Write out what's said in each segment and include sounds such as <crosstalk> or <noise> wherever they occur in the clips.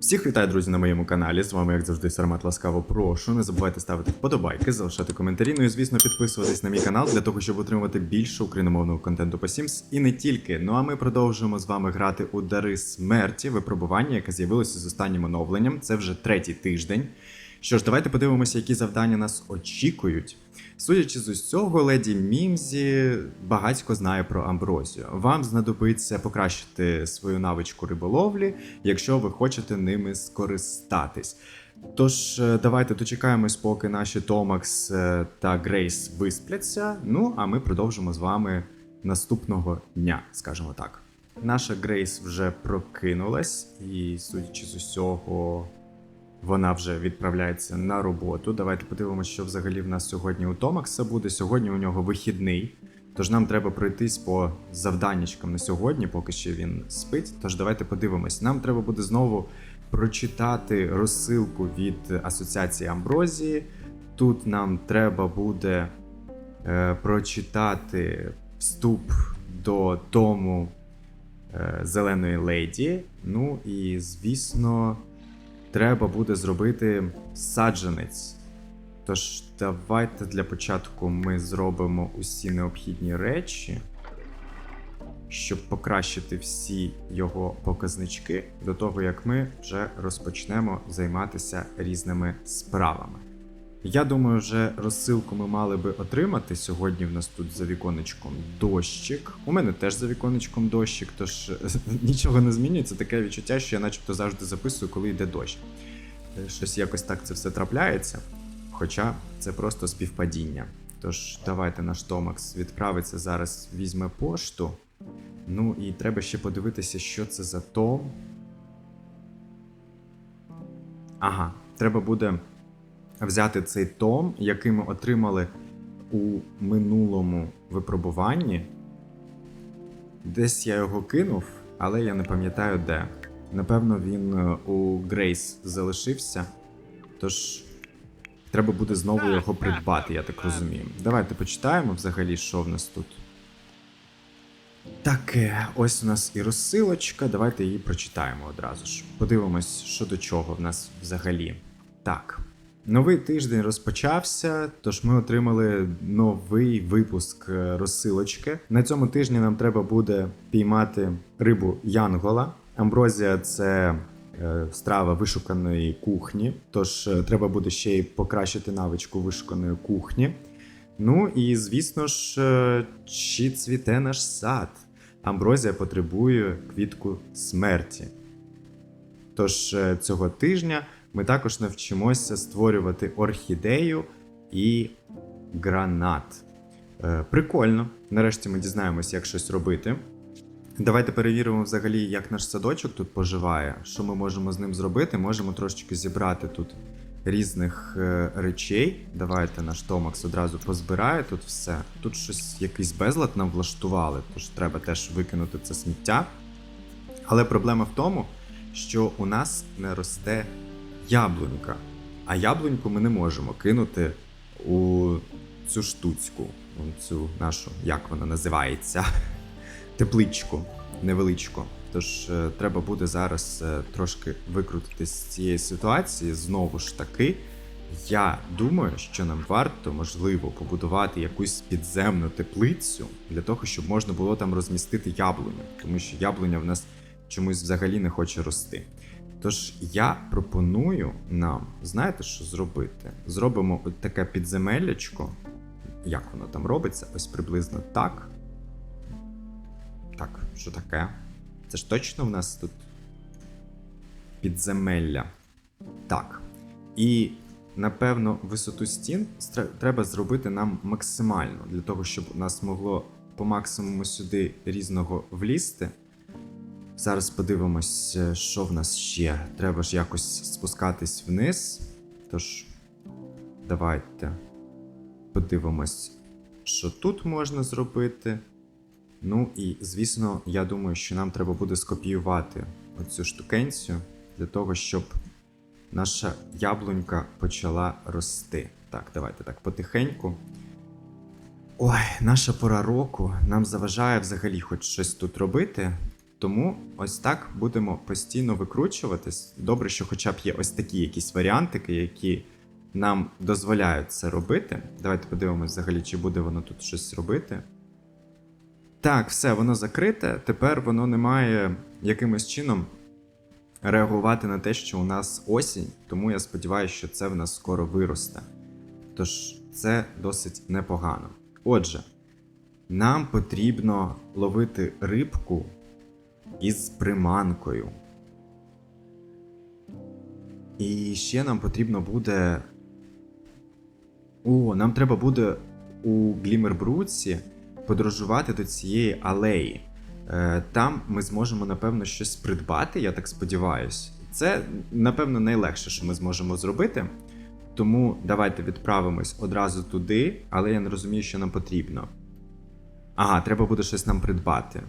Всіх вітаю, друзі, на моєму каналі. З вами, як завжди, Сармат ласкаво прошу. Не забувайте ставити вподобайки, залишати коментарі. Ну і звісно, підписуватись на мій канал для того, щоб отримувати більше україномовного контенту по Sims. І не тільки. Ну а ми продовжуємо з вами грати у Дари смерті, випробування, яке з'явилося з останнім оновленням. Це вже третій тиждень. Що ж, давайте подивимося, які завдання нас очікують. Судячи з усього, леді Мімзі багатько знає про амброзію. Вам знадобиться покращити свою навичку риболовлі, якщо ви хочете ними скористатись. Тож, е, давайте дочекаємось, поки наші Томакс е, та Грейс виспляться. Ну, а ми продовжимо з вами наступного дня, скажімо так. Наша Грейс вже прокинулась, і, судячи з усього, вона вже відправляється на роботу. Давайте подивимося, що взагалі в нас сьогодні у Томакса буде. Сьогодні у нього вихідний. Тож нам треба пройтись по завданнячкам на сьогодні, поки ще він спить. Тож давайте подивимось. Нам треба буде знову прочитати розсилку від Асоціації Амброзії. Тут нам треба буде е, прочитати вступ до тому е, зеленої леді. Ну і звісно, треба буде зробити саджанець. Тож давайте для початку ми зробимо усі необхідні речі, щоб покращити всі його показнички до того, як ми вже розпочнемо займатися різними справами. Я думаю, вже розсилку ми мали би отримати. Сьогодні в нас тут за віконечком дощик. У мене теж за віконечком дощик, тож <laughs> нічого не змінюється. Таке відчуття, що я начебто завжди записую, коли йде дощ. Е, Щось якось так це все трапляється. Хоча це просто співпадіння. Тож давайте наш Томакс відправиться зараз, візьме пошту. Ну і треба ще подивитися, що це за том. Ага, треба буде взяти цей том, який ми отримали у минулому випробуванні. Десь я його кинув, але я не пам'ятаю де. Напевно, він е, у Грейс залишився. Тож треба буде знову його придбати, я так розумію. Давайте почитаємо взагалі, що в нас тут. Таке, ось у нас і розсилочка. Давайте її прочитаємо одразу ж. Подивимось, що до чого в нас взагалі. Так. Новий тиждень розпочався, тож ми отримали новий випуск е, розсилочки. На цьому тижні нам треба буде піймати рибу Янгола. Амброзія це е, страва вишуканої кухні, тож е, треба буде ще й покращити навичку вишуканої кухні. Ну і звісно ж, чи цвіте наш сад. Амброзія потребує квітку смерті. Тож цього тижня ми також навчимося створювати орхідею і гранат. Е, Прикольно. Нарешті ми дізнаємося, як щось робити. Давайте перевіримо взагалі, як наш садочок тут поживає, що ми можемо з ним зробити. Можемо трошечки зібрати тут різних е, речей. Давайте наш Томакс одразу позбирає тут все. Тут щось якийсь безлад нам влаштували, тож треба теж викинути це сміття. Але проблема в тому, що у нас не росте яблунька. А яблуньку ми не можемо кинути у цю штуцьку, цю нашу, як вона називається, <laughs> тепличку невеличку. Тож е, треба буде зараз е, трошки викрутитись з цієї ситуації. Знову ж таки, я думаю, що нам варто, можливо, побудувати якусь підземну теплицю для того, щоб можна було там розмістити яблуню, тому що яблуня в нас чомусь взагалі не хоче рости. Тож я пропоную нам, знаєте, що зробити? Зробимо от таке підземеллячко. Як воно там робиться? Ось приблизно так. Так, що таке? Це ж точно в нас тут підземелля. Так. І напевно висоту стін треба зробити нам максимально для того, щоб у нас могло по максимуму сюди різного влізти. Зараз подивимось, е, що в нас ще. Треба ж якось спускатись вниз. Тож, давайте подивимось, що тут можна зробити. Ну і, звісно, я думаю, що нам треба буде скопіювати оцю штукенцію для того, щоб наша яблунька почала рости. Так, давайте так потихеньку. Ой, наша пора року нам заважає взагалі хоч щось тут робити. Тому ось так будемо постійно викручуватись. Добре, що хоча б є ось такі якісь варіантики, які нам дозволяють це робити. Давайте подивимось взагалі, чи буде воно тут щось робити. Так, все, воно закрите. Тепер воно не має якимось чином реагувати на те, що у нас осінь, тому я сподіваюся, що це в нас скоро виросте. Тож це досить непогано. Отже, нам потрібно ловити рибку із приманкою. І ще нам потрібно буде. О, нам треба буде у Глімербруці подорожувати до цієї алеї. Е, Там ми зможемо, напевно, щось придбати, я так сподіваюся. Це, напевно, найлегше, що ми зможемо зробити. Тому давайте відправимось одразу туди, але я не розумію, що нам потрібно. Ага, треба буде щось нам придбати.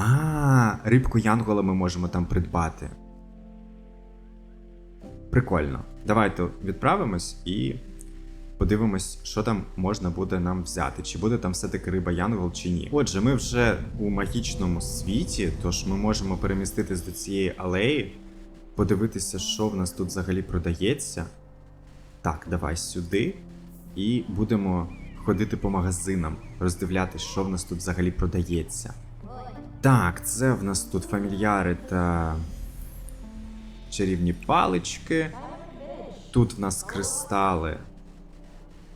А, рибку Янгола ми можемо там придбати. Прикольно. Давайте відправимось і подивимось, що там можна буде нам взяти. Чи буде там все-таки риба Янгол, чи ні. Отже, ми вже у магічному світі, тож ми можемо переміститись до цієї алеї, подивитися, що в нас тут взагалі продається. Так, давай сюди. І будемо ходити по магазинам, роздивлятись, що в нас тут взагалі продається. Так, це в нас тут фамільяри та чарівні палички. Тут в нас кристали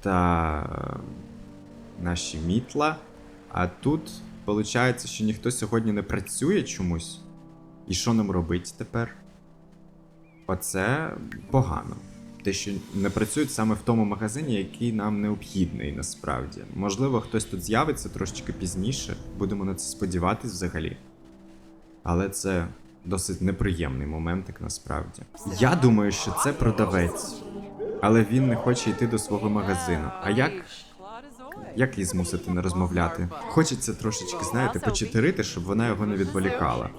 та е, наші мітла. А тут виходить, що ніхто сьогодні не працює чомусь. І що нам робить тепер? Оце погано. Те, що не працюють саме в тому магазині, який нам необхідний насправді. Можливо, хтось тут з'явиться трошечки пізніше, будемо на це сподіватись взагалі. Але це досить неприємний моментик насправді. Я думаю, що це продавець, але він не хоче йти до свого магазину. А як? Як її змусити не розмовляти? Хочеться трошечки, знаєте, почитерити, щоб вона його не відволікала.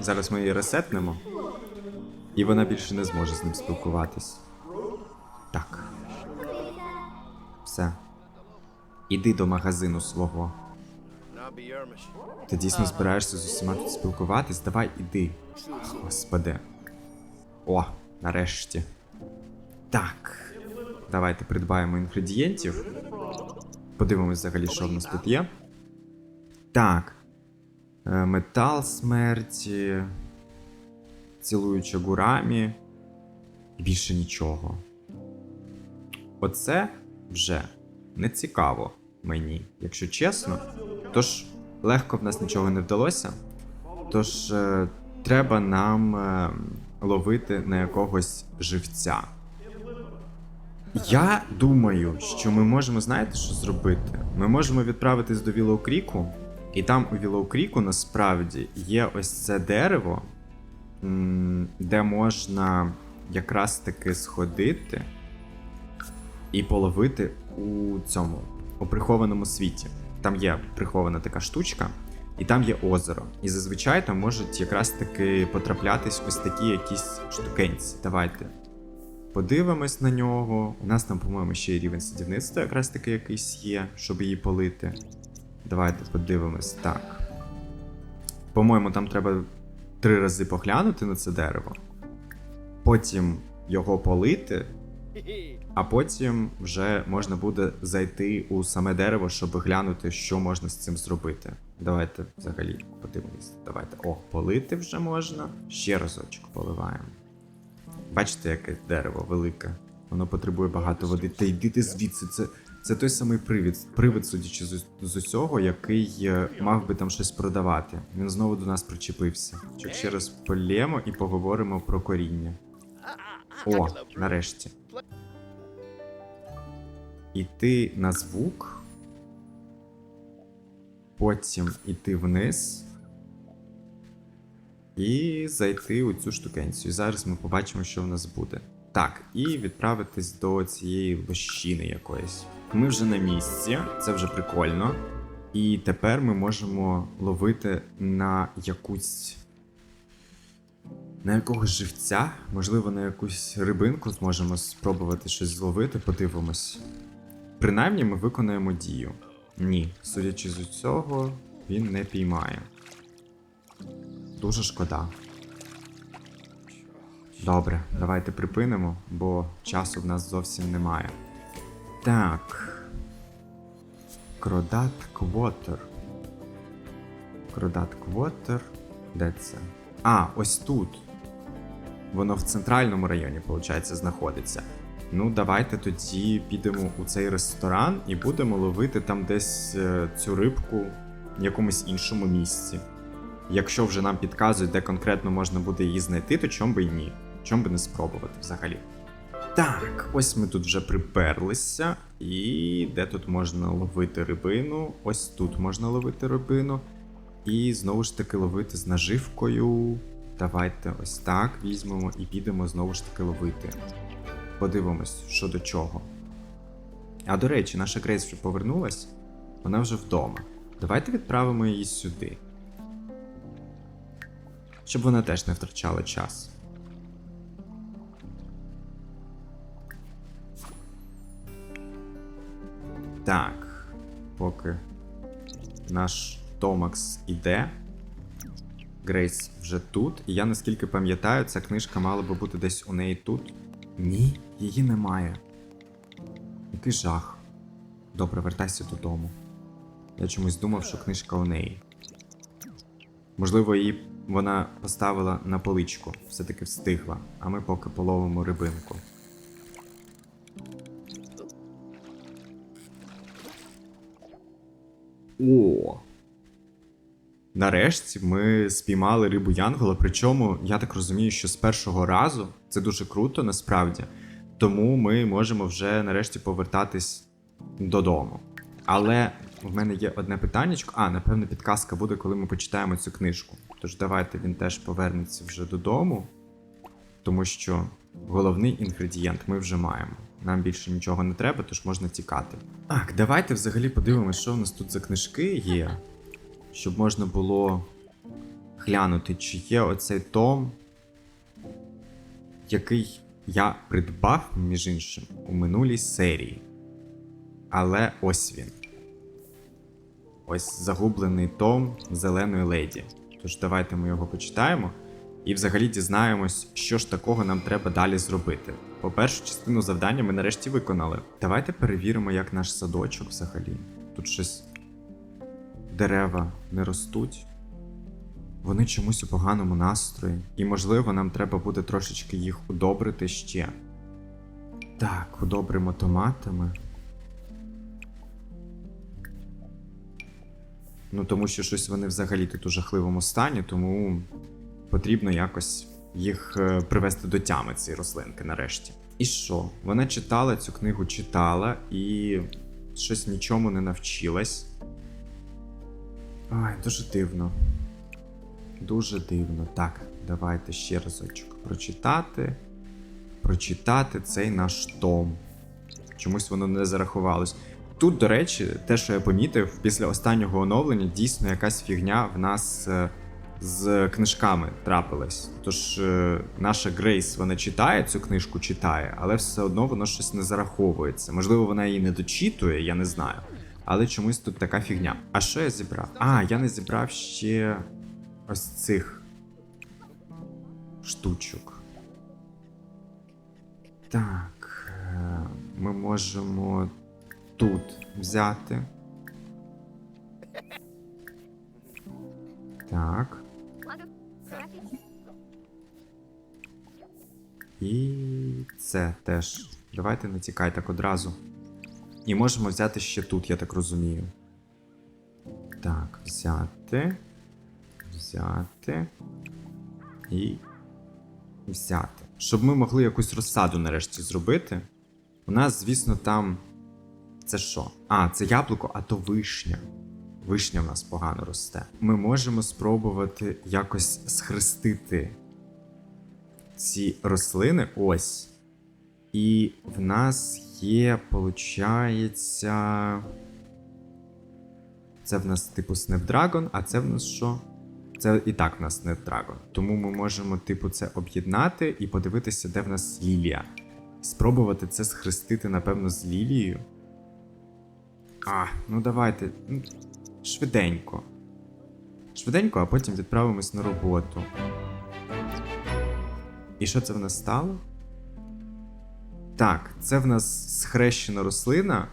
Зараз ми її ресетнемо, і вона більше не зможе з ним спілкуватись. Так. Все. Іди до магазину свого. Ти дійсно збираєшся з усіма тут спілкуватись? Давай іди. Господи. О, нарешті. Так. Давайте придбаємо інгредієнтів. Подивимось взагалі, що в нас тут є. Так. Е, Метал смерті. Цілуюча гурамі. І більше нічого. Оце вже не цікаво мені, якщо чесно. Тож легко в нас нічого не вдалося. Тож е, треба нам е, ловити на якогось живця. Я думаю, що ми можемо, знаєте, що зробити? Ми можемо відправитись до Вілоу Кріку, і там у Вілоу Кріку насправді є ось це дерево, де можна якраз таки сходити і половити у цьому у прихованому світі. Там є прихована така штучка, і там є озеро. І зазвичай там можуть якраз таки потраплятись ось такі якісь штукенці. Давайте подивимось на нього. У нас там, по-моєму, ще й рівень садівництва якраз таки якийсь є, щоб її полити. Давайте подивимось. Так. По-моєму, там треба три рази поглянути на це дерево, потім його полити, а потім вже можна буде зайти у саме дерево, щоб глянути, що можна з цим зробити. Давайте взагалі подивимось. Давайте. О, полити вже можна. Ще разочок поливаємо. Бачите, яке дерево велике. Воно потребує багато води. Та йди ти звідси. Це, це той самий привід, привид, судячи з, з усього, який е, мав би там щось продавати. Він знову до нас причепився. Чок ще раз полємо і поговоримо про коріння. О, нарешті. Іти на звук. Потім іти вниз. І зайти у цю штукенцію. Зараз ми побачимо, що в нас буде. Так, і відправитись до цієї лощини якоїсь. Ми вже на місці, це вже прикольно. І тепер ми можемо ловити на якусь. На якогось живця, можливо, на якусь рибинку зможемо спробувати щось зловити, подивимось. Принаймні ми виконаємо дію. Ні, судячи з цього, він не піймає. Дуже шкода. Добре, давайте припинимо, бо часу в нас зовсім немає. Так. Кродат Квотер. Кродат Квотер. Де це? А, ось тут. Воно в центральному районі, виходить, знаходиться. Ну, давайте тоді підемо у цей ресторан і будемо ловити там десь е, цю рибку в якомусь іншому місці. Якщо вже нам підказують, де конкретно можна буде її знайти, то чом би і ні? Чом би не спробувати взагалі? Так, ось ми тут вже приперлися. І де тут можна ловити рибину? Ось тут можна ловити рибину. І знову ж таки ловити з наживкою. Давайте ось так візьмемо і підемо знову ж таки ловити. Подивимось, що до чого. А до речі, наша Грейс вже повернулась, вона вже вдома. Давайте відправимо її сюди. Щоб вона теж не втрачала час. Так, поки наш Томакс іде. Грейс вже тут. І я наскільки пам'ятаю, ця книжка мала би бути десь у неї тут. Ні, її немає. Який жах. Добре, вертайся додому. Я чомусь думав, що книжка у неї. Можливо, її вона поставила на поличку, все-таки встигла, а ми поки половимо рибинку. О! Нарешті ми спіймали рибу Янгола, причому я так розумію, що з першого разу це дуже круто насправді. Тому ми можемо вже нарешті повертатись додому. Але в мене є одне питання. А, напевно, підказка буде, коли ми почитаємо цю книжку. Тож давайте він теж повернеться вже додому, тому що головний інгредієнт ми вже маємо. Нам більше нічого не треба, тож можна тікати. Так, давайте взагалі подивимося, що в нас тут за книжки є щоб можна було глянути, чи є оцей том, який я придбав, між іншим, у минулій серії. Але ось він. Ось загублений том зеленої леді. Тож давайте ми його почитаємо і взагалі дізнаємось, що ж такого нам треба далі зробити. По першу частину завдання ми нарешті виконали. Давайте перевіримо, як наш садочок взагалі. Тут щось дерева не ростуть, вони чомусь у поганому настрої, і, можливо, нам треба буде трошечки їх удобрити ще. Так, удобримо томатами. Ну, тому що щось вони взагалі тут у жахливому стані, тому потрібно якось їх е, привести до тями, ці рослинки нарешті. І що? Вона читала цю книгу, читала і щось нічому не навчилась. Ай, дуже дивно. Дуже дивно. Так, давайте ще разочок прочитати. Прочитати цей наш том. Чомусь воно не зарахувалось. Тут, до речі, те, що я помітив, після останнього оновлення дійсно якась фігня в нас е, з книжками трапилась. Тож е, наша Грейс вона читає цю книжку, читає, але все одно воно щось не зараховується. Можливо, вона її не дочитує, я не знаю але чомусь тут така фігня. А що я зібрав? А, я не зібрав ще ось цих штучок. Так, е, ми можемо тут взяти. Так. І це теж. Давайте не тікай так одразу. І можемо взяти ще тут, я так розумію. Так, взяти. Взяти. І. Взяти. Щоб ми могли якусь розсаду нарешті зробити. У нас, звісно, там. Це що? А, це яблуко, а то вишня. Вишня в нас погано росте. Ми можемо спробувати якось схрестити ці рослини. Ось. І в нас є, получається. Це в нас типу Snapdragon, а це в нас що? Це і так в нас Snapdragon. Тому ми можемо, типу, це об'єднати і подивитися, де в нас лілія. Спробувати це схрестити, напевно, з лілією. А, ну давайте. ну, Швиденько. Швиденько, а потім відправимось на роботу. І що це в нас стало? Так, це в нас схрещена рослина.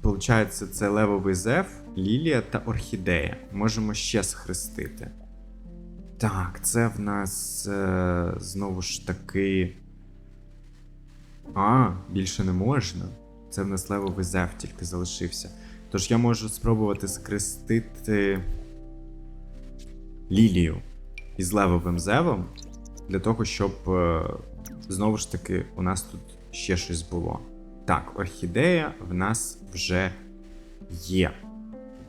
Получається, це левовий зев, лілія та орхідея. Можемо ще схрестити. Так, це в нас е, знову ж таки. А, більше не можна. Це в нас левовий зев тільки залишився. Тож я можу спробувати скрестити лілію із левовим зевом для того, щоб е, знову ж таки у нас тут ще щось було. Так, орхідея в нас вже є.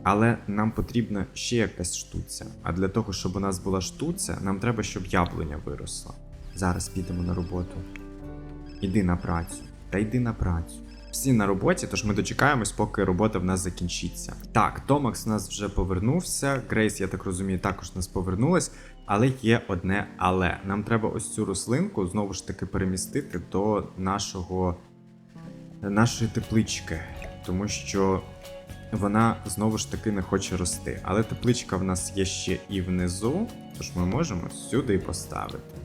Але нам потрібна ще якась штуця. А для того, щоб у нас була штуця, нам треба, щоб яблуня виросла. Зараз підемо на роботу. Іди на працю. Та йди на працю. Всі на роботі, тож ми дочекаємось, поки робота в нас закінчиться. Так, Томакс в нас вже повернувся. Грейс, я так розумію, також в нас повернулась. Але є одне але. Нам треба ось цю рослинку знову ж таки перемістити до нашого нашої теплички, тому що вона знову ж таки не хоче рости. Але тепличка в нас є ще і внизу, тож ми можемо сюди поставити.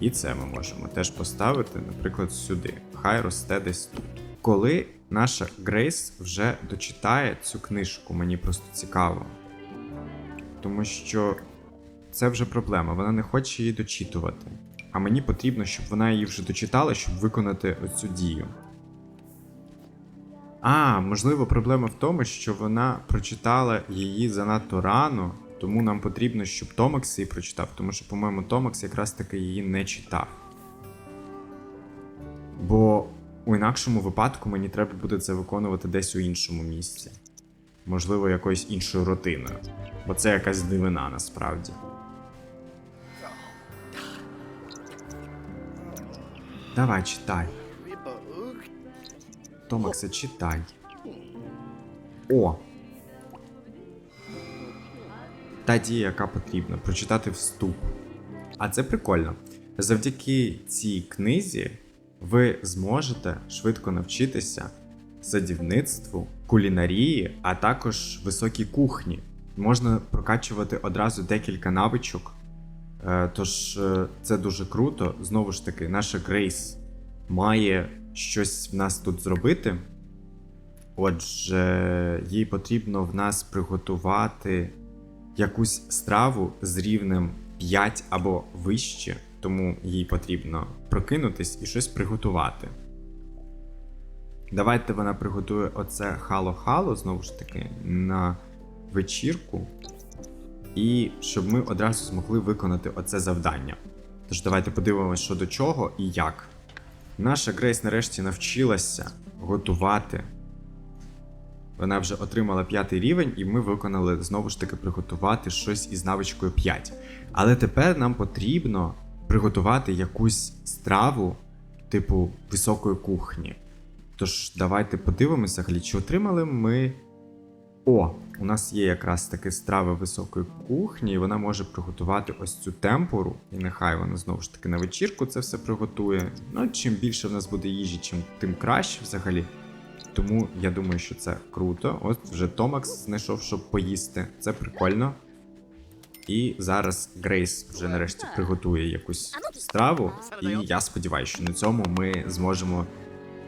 І це ми можемо теж поставити, наприклад, сюди. Хай росте десь тут. Коли наша Грейс вже дочитає цю книжку, мені просто цікаво. Тому що це вже проблема, вона не хоче її дочитувати. А мені потрібно, щоб вона її вже дочитала, щоб виконати оцю дію. А, можливо, проблема в тому, що вона прочитала її занадто рано, тому нам потрібно, щоб Томакс її прочитав, тому що, по-моєму, Томакс якраз таки її не читав. Бо у інакшому випадку мені треба буде це виконувати десь у іншому місці. Можливо, якоюсь іншою рутиною. Бо це якась дивина насправді. Давай, читай. Томаксе, читай. О! Та дія, яка потрібна, прочитати вступ. А це прикольно. Завдяки цій книзі ви зможете швидко навчитися садівництву, кулінарії, а також високій кухні. Можна прокачувати одразу декілька навичок. Е, Тож е, це дуже круто. Знову ж таки, наша Грейс має щось в нас тут зробити. Отже, їй потрібно в нас приготувати якусь страву з рівнем 5 або вище, тому їй потрібно прокинутись і щось приготувати. Давайте вона приготує оце хало-хало, знову ж таки, на вечірку. І щоб ми одразу змогли виконати оце завдання. Тож давайте подивимося, що до чого і як. Наша Грейс нарешті навчилася готувати. Вона вже отримала п'ятий рівень, і ми виконали знову ж таки приготувати щось із навичкою 5. Але тепер нам потрібно приготувати якусь страву, типу високої кухні. Тож давайте подивимося, чи отримали ми. О, у нас є якраз таки страва високої кухні, і вона може приготувати ось цю темпуру. І нехай вона знову ж таки на вечірку це все приготує. Ну, чим більше в нас буде їжі, чим тим краще взагалі. Тому я думаю, що це круто. От вже Томакс знайшов, щоб поїсти. Це прикольно. І зараз Грейс вже нарешті приготує якусь страву. І я сподіваюся, що на цьому ми зможемо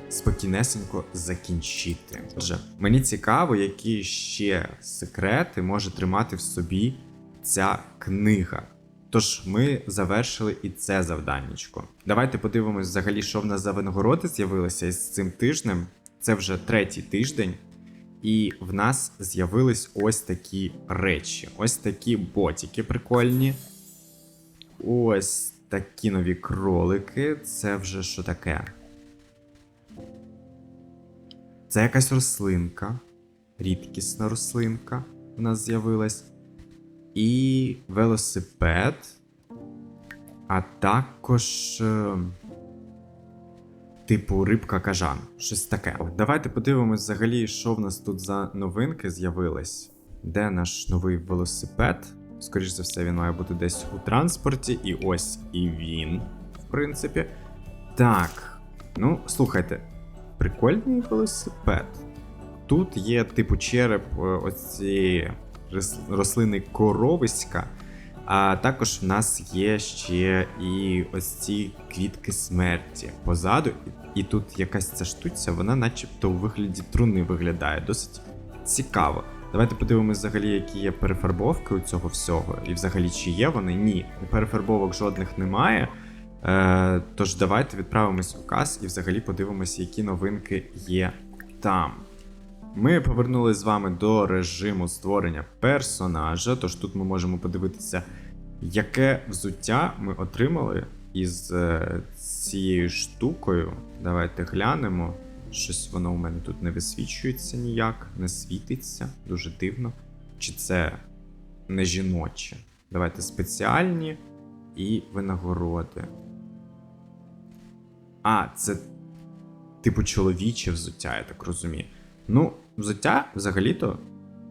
спокійнесенько закінчити. Отже, мені цікаво, які ще секрети може тримати в собі ця книга. Тож ми завершили і це завданнячко. Давайте подивимось взагалі, що в нас за винагороди з'явилося із цим тижнем. Це вже третій тиждень, і в нас з'явились ось такі речі. Ось такі ботики прикольні. Ось такі нові кролики. Це вже що таке? Це якась рослинка. Рідкісна рослинка у нас з'явилась. І велосипед. А також. е, Типу рибка кажан. Щось таке. Давайте подивимось взагалі, що в нас тут за новинки з'явились. Де наш новий велосипед? Скоріше за все, він має бути десь у транспорті, і ось і він, в принципі. Так. Ну, слухайте. Прикольний велосипед. Тут є типу череп е, оцієї рослини коровиська. А також в нас є ще і ось ці квітки смерті позаду. І тут якась ця штуця, вона начебто у вигляді труни виглядає. Досить цікаво. Давайте подивимось взагалі, які є перефарбовки у цього всього. І взагалі, чи є вони? Ні. Перефарбовок жодних немає. Е, тож давайте відправимось у кас і взагалі подивимося, які новинки є там. Ми повернулись з вами до режиму створення персонажа. Тож тут ми можемо подивитися, яке взуття ми отримали із е, цією штукою. Давайте глянемо. Щось воно у мене тут не висвічується ніяк, не світиться. Дуже дивно. Чи це не жіноче? Давайте спеціальні і винагороди. А, це типу чоловіче взуття, я так розумію. Ну, взуття взагалі-то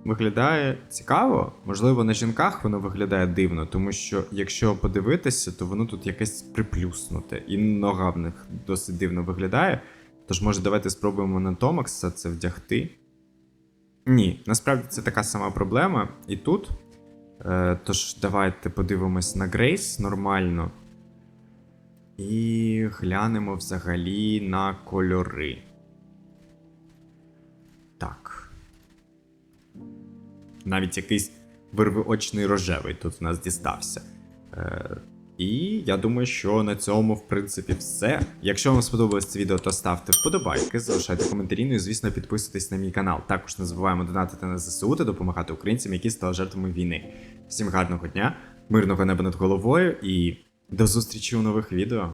виглядає цікаво. Можливо, на жінках воно виглядає дивно, тому що якщо подивитися, то воно тут якесь приплюснуте, і нога в них досить дивно виглядає. Тож, може, давайте спробуємо на Томакса це вдягти. Ні, насправді це така сама проблема і тут. Е, тож, давайте подивимось на Грейс нормально. І глянемо взагалі на кольори. Так. Навіть якийсь вирвиочний рожевий тут в нас дістався. Е, і я думаю, що на цьому, в принципі, все. Якщо вам сподобалось це відео, то ставте вподобайки, залишайте коментарі, ну і звісно, підписуйтесь на мій канал. Також не забуваємо донатити на ЗСУ та допомагати українцям, які стали жертвами війни. Всім гарного дня, мирного неба над головою і до зустрічі у нових відео.